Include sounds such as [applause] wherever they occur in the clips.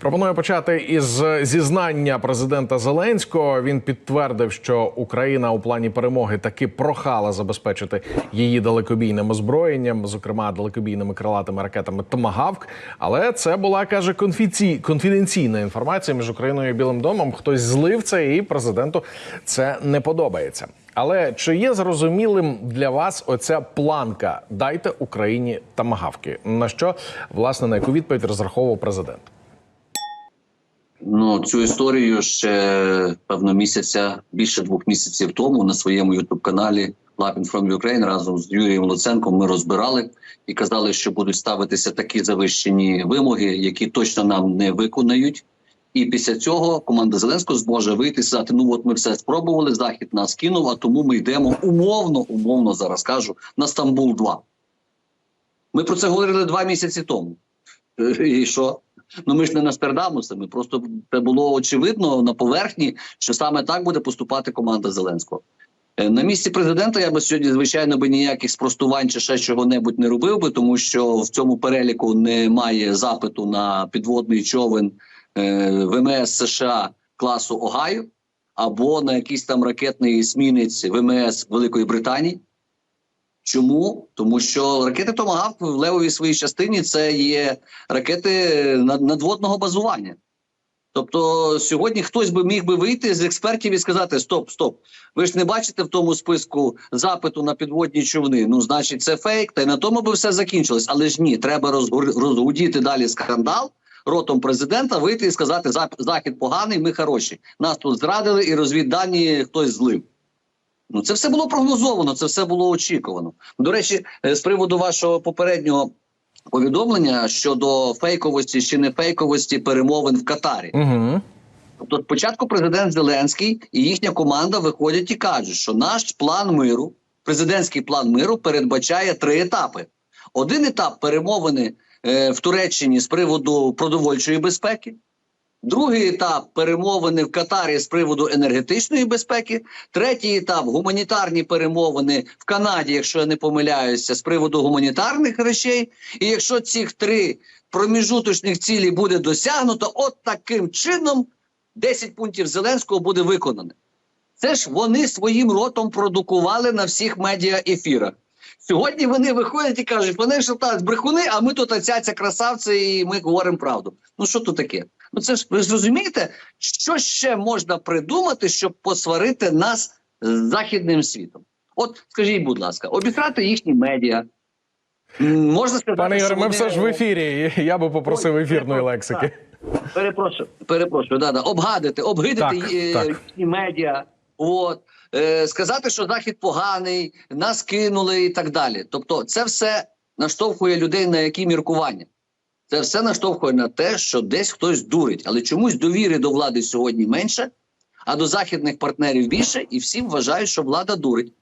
Пропоную почати із зізнання президента Зеленського. Він підтвердив, що Україна у плані перемоги таки прохала забезпечити її далекобійним озброєнням, зокрема далекобійними крилатими ракетами Томагавк. Але це була каже конфіці... конфіденційна інформація між Україною і Білим домом. Хтось злив це, і президенту це не подобається. Але чи є зрозумілим для вас оця планка Дайте Україні тамагавки? На що власне на яку відповідь розраховував президент? Ну цю історію ще певно місяця, більше двох місяців тому на своєму ютуб каналі Лапін from Ukraine разом з Юрієм Луценком ми розбирали і казали, що будуть ставитися такі завищені вимоги, які точно нам не виконають. І після цього команда Зеленського зможе вийти і сказати: ну от ми все спробували. Захід нас кинув, а тому ми йдемо умовно, умовно зараз кажу на Стамбул 2 Ми про це говорили два місяці тому. [laughs] І що? Ну ми ж не Нострадамуси, Просто це було очевидно на поверхні, що саме так буде поступати команда Зеленського. Е, На місці президента я би сьогодні, звичайно, би ніяких спростувань чи ще чого-небудь не робив би, тому що в цьому переліку немає запиту на підводний човен е, ВМС США класу Огайо або на якийсь там ракетний есмінець ВМС Великої Британії. Чому? Тому що ракети Томагавк в левовій своїй частині це є ракети над- надводного базування. Тобто сьогодні хтось би міг би вийти з експертів і сказати: Стоп, стоп, ви ж не бачите в тому списку запиту на підводні човни. Ну, значить, це фейк, та й на тому би все закінчилось. Але ж ні, треба розгудіти далі скандал ротом президента, вийти і сказати: захід поганий, ми хороші. Нас тут зрадили і розвіддані хтось злив. Ну, це все було прогнозовано, це все було очікувано. До речі, е, з приводу вашого попереднього повідомлення щодо фейковості чи не фейковості перемовин в Катарі. Угу. Тобто, спочатку президент Зеленський і їхня команда виходять і кажуть, що наш план миру, президентський план миру, передбачає три етапи. Один етап перемовини е, в Туреччині з приводу продовольчої безпеки. Другий етап перемовини в Катарі з приводу енергетичної безпеки. Третій етап гуманітарні перемовини в Канаді, якщо я не помиляюся, з приводу гуманітарних речей. І якщо цих три проміжуточних цілі буде досягнуто, от таким чином 10 пунктів Зеленського буде виконано. Це ж вони своїм ротом продукували на всіх медіа ефірах. Сьогодні вони виходять і кажуть, вони ж брехуни, а ми тут оцяця красавці, і ми говоримо правду. Ну що тут таке? Ну це ж ви ж розумієте, що ще можна придумати, щоб посварити нас з західним світом? От скажіть, будь ласка, обікрати їхні медіа. Можна сказати, Пане Ігоре, ми вони- все ж в ефірі. Я би попросив Ой, ефірної перепрошую, лексики. Перепрошую, перепрошую, да, да. обгадити, обгидити Так, е, так. їхні медіа, от е, сказати, що захід поганий, нас кинули і так далі. Тобто, це все наштовхує людей на які міркування. Це все наштовхує на те, що десь хтось дурить, але чомусь довіри до влади сьогодні менше, а до західних партнерів більше, і всі вважають, що влада дурить.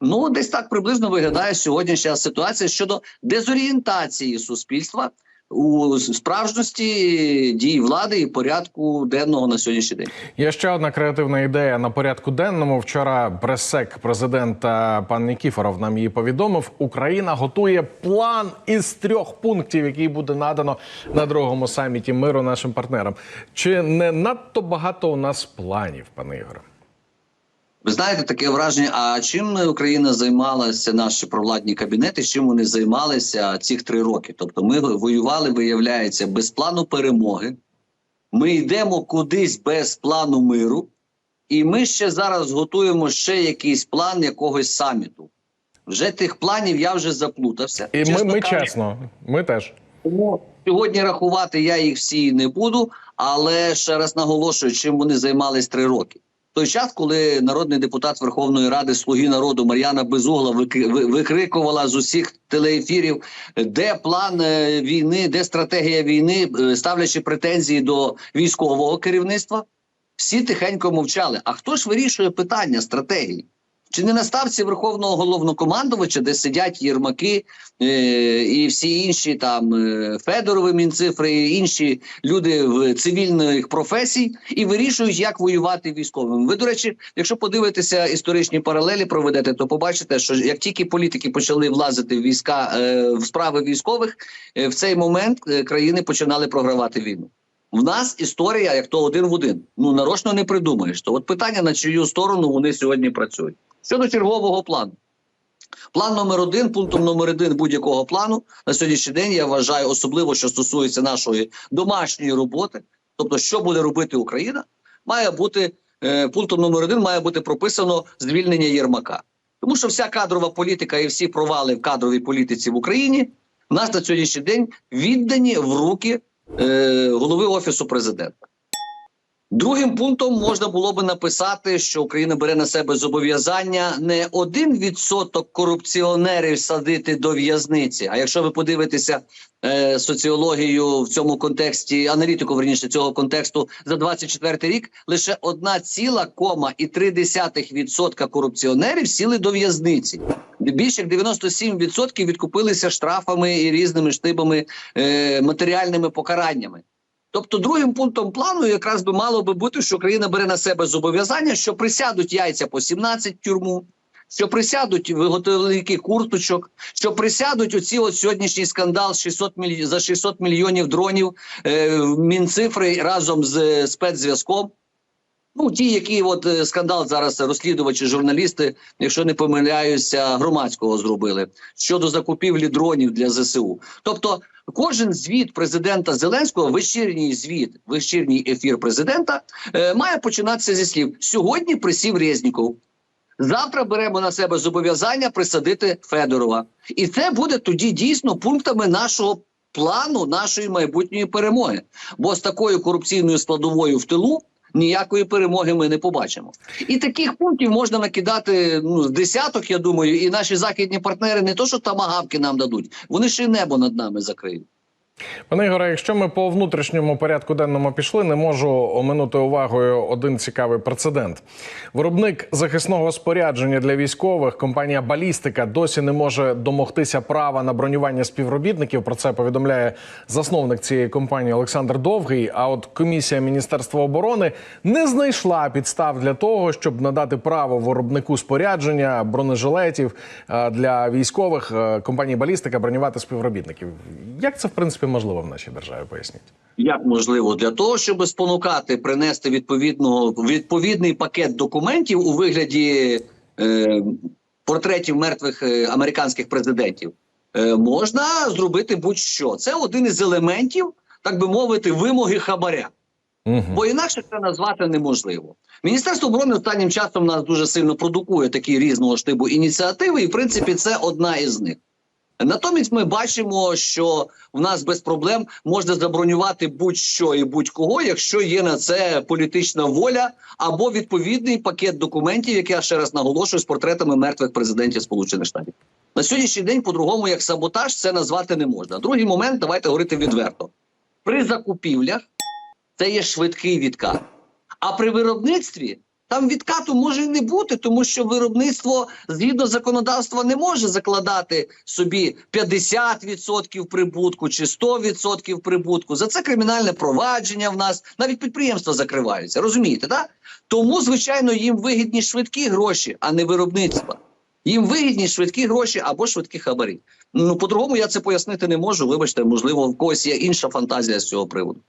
Ну, десь так приблизно виглядає сьогоднішня ситуація щодо дезорієнтації суспільства у справжності дій влади і порядку денного на сьогоднішній день. Є ще одна креативна ідея на порядку денному. Вчора прес-сек президента пан Нікіфоров нам її повідомив. Україна готує план із трьох пунктів, який буде надано на другому саміті миру нашим партнерам. Чи не надто багато у нас планів, пане Ігоре? Ви знаєте, таке враження. А чим Україна займалася, наші провладні кабінети? Чим вони займалися цих три роки? Тобто, ми воювали, виявляється, без плану перемоги. Ми йдемо кудись без плану миру, і ми ще зараз готуємо ще якийсь план якогось саміту. Вже тих планів я вже заплутався. І ми, Чесно ми кажучи, чесно, ми теж. тому сьогодні рахувати я їх всі не буду, але ще раз наголошую, чим вони займались три роки. Той час, коли народний депутат Верховної Ради Слуги народу Мар'яна Безугла викрикувала з усіх телеефірів, де план е, війни, де стратегія війни, е, ставлячи претензії до військового керівництва, всі тихенько мовчали. А хто ж вирішує питання стратегії? Чи не на ставці верховного головнокомандувача, де сидять Єрмаки е, і всі інші там е, Федорови, Мінцифри, інші люди в цивільних професій і вирішують, як воювати військовим. Ви, до речі, якщо подивитеся історичні паралелі, проведете, то побачите, що як тільки політики почали влазити в війська е, в справи військових, е, в цей момент е, країни починали програвати війну. В нас історія, як то один в один. Ну нарочно не придумаєш. То от питання на чию сторону вони сьогодні працюють. Щодо чергового плану. План номер один, пунктом номер один будь-якого плану на сьогоднішній день я вважаю, особливо що стосується нашої домашньої роботи, тобто, що буде робити Україна, має бути е, пунктом номер один має бути прописано звільнення Єрмака. Тому що вся кадрова політика і всі провали в кадровій політиці в Україні в нас на сьогоднішній день віддані в руки е, голови офісу президента. Другим пунктом можна було би написати, що Україна бере на себе зобов'язання не один відсоток корупціонерів садити до в'язниці. А якщо ви подивитеся е, соціологію в цьому контексті, аналітику верніше цього контексту за 24 рік, лише 1,3% корупціонерів сіли до в'язниці. Більше як 97% відкупилися штрафами і різними штибами е, матеріальними покараннями. Тобто, другим пунктом плану якраз би мало би бути, що Україна бере на себе зобов'язання, що присядуть яйця по 17 в тюрму, що присядуть виготовники курточок, що присядуть оці от сьогоднішній скандал 600 міль... за 600 мільйонів дронів е, Мінцифри разом з е, спецзв'язком. Ну, ті, які от е, скандал зараз розслідувачі, журналісти, якщо не помиляюся, громадського зробили щодо закупівлі дронів для ЗСУ. Тобто, кожен звіт президента Зеленського, вечірній звіт, вечірній ефір президента, е, має починатися зі слів: сьогодні присів Резніков. Завтра беремо на себе зобов'язання присадити Федорова, і це буде тоді дійсно пунктами нашого плану нашої майбутньої перемоги. Бо з такою корупційною складовою в тилу ніякої перемоги ми не побачимо. І таких пунктів можна накидати ну з десяток. Я думаю, і наші західні партнери не то, що тамагавки нам дадуть, вони ще й небо над нами закриють. Пане Ігоре, якщо ми по внутрішньому порядку денному пішли, не можу оминути увагою один цікавий прецедент. Виробник захисного спорядження для військових, компанія Балістика, досі не може домогтися права на бронювання співробітників. Про це повідомляє засновник цієї компанії Олександр Довгий. А от комісія Міністерства оборони не знайшла підстав для того, щоб надати право виробнику спорядження бронежилетів е, для військових е, компанії Балістика бронювати співробітників. Як це в принципі можливо в нашій державі? Поясніть. Як можливо для того, щоб спонукати принести відповідного відповідний пакет документів у вигляді е, портретів мертвих е, американських президентів, е, можна зробити будь-що. Це один із елементів, так би мовити, вимоги хабаря. Угу. Бо інакше це назвати неможливо. Міністерство оборони останнім часом нас дуже сильно продукує такі різного штибу ініціативи, і в принципі це одна із них. Натомість ми бачимо, що в нас без проблем можна забронювати будь-що і будь-кого, якщо є на це політична воля або відповідний пакет документів, як я ще раз наголошую, з портретами мертвих президентів Сполучених Штатів. На сьогоднішній день, по-другому, як саботаж, це назвати не можна. Другий момент, давайте говорити відверто. При закупівлях це є швидкий відкат. А при виробництві там відкату може і не бути, тому що виробництво згідно законодавства не може закладати собі 50% прибутку чи 100% прибутку. За це кримінальне провадження в нас навіть підприємства закриваються. Розумієте, так? Тому, звичайно, їм вигідні швидкі гроші, а не виробництво. Їм вигідні швидкі гроші або швидкі хабарі. Ну по-другому я це пояснити не можу. Вибачте, можливо, в когось є інша фантазія з цього приводу.